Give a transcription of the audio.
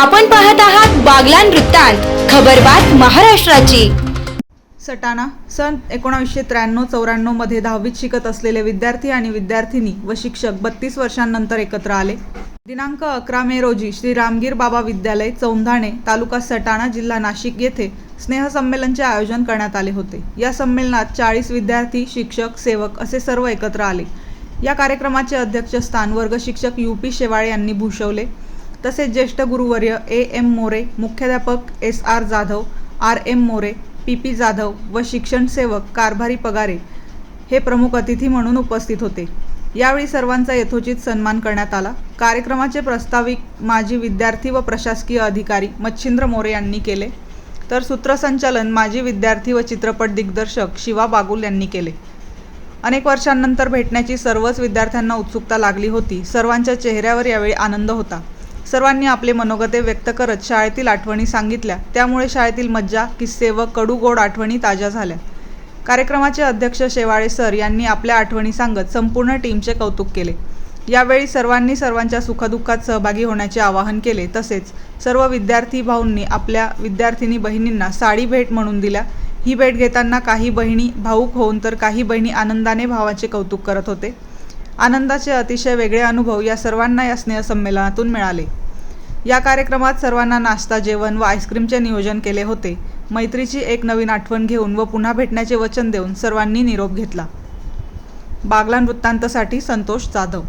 आपण पाहत आहात बागलान वृत्तांत खबरबात महाराष्ट्राची. सटाणा सन एकोणावीसशे त्र्याण्णव चौऱ्याण्णवमध्ये दहावीत शिकत असलेले विद्यार्थी आणि विद्यार्थिनी व शिक्षक बत्तीस वर्षांनंतर एकत्र आले. दिनांक अकरा मे रोजी श्री रामगीर बाबा विद्यालय चौंधाणे तालुका सटाणा जिल्हा नाशिक येथे स्नेहसंमेलनचे आयोजन करण्यात आले होते. या संमेलनात चाळीस विद्यार्थी शिक्षक सेवक असे सर्व एकत्र आले. या कार्यक्रमाचे अध्यक्षस्थान वर्ग शिक्षक यू पी शेवाळे यांनी भूषवले. तसेच ज्येष्ठ गुरुवर्य ए एम मोरे मुख्याध्यापक S R Jadhav R M More P P Jadhav व शिक्षण सेवक कारभारी पगारे हे प्रमुख अतिथी म्हणून उपस्थित होते. यावेळी सर्वांचा यथोचित सन्मान करण्यात आला. कार्यक्रमाचे प्रस्ताविक माजी विद्यार्थी व प्रशासकीय अधिकारी मच्छिंद्र मोरे यांनी केले. तर सूत्रसंचालन माजी विद्यार्थी व चित्रपट दिग्दर्शक शिवा बागुल यांनी केले. अनेक वर्षांनंतर भेटण्याची सर्वच विद्यार्थ्यांना उत्सुकता लागली होती. सर्वांच्या चेहऱ्यावर यावेळी आनंद होता. सर्वांनी आपले मनोगते व्यक्त करत शाळेतील आठवणी सांगितल्या. त्यामुळे शाळेतील मज्जा किस्से व कडू गोड आठवणी ताज्या झाल्या. कार्यक्रमाचे अध्यक्ष शेवाळे सर यांनी आपल्या आठवणी सांगत संपूर्ण टीमचे कौतुक केले. यावेळी सर्वांनी सर्वांच्या सुखदुःखात सहभागी होण्याचे आवाहन केले. तसेच सर्व विद्यार्थी भाऊंनी आपल्या विद्यार्थिनी बहिणींना साडी भेट म्हणून दिल्या. ही भेट घेताना काही बहिणी भाऊक होऊन तर काही बहिणी आनंदाने भावाचे कौतुक करत होते. आनंदाचे अतिशय वेगळे अनुभव या सर्वांना या स्नेहसंमेलनातून मिळाले. या कार्यक्रमात सर्वांना नाश्ता जेवण व आईस्क्रीमचे नियोजन केले होते. मैत्रीची एक नवीन आठवण घेऊन व पुन्हा भेटण्याचे वचन देऊन सर्वांनी निरोप घेतला. बागलान वृत्तांतसाठी संतोष जाधव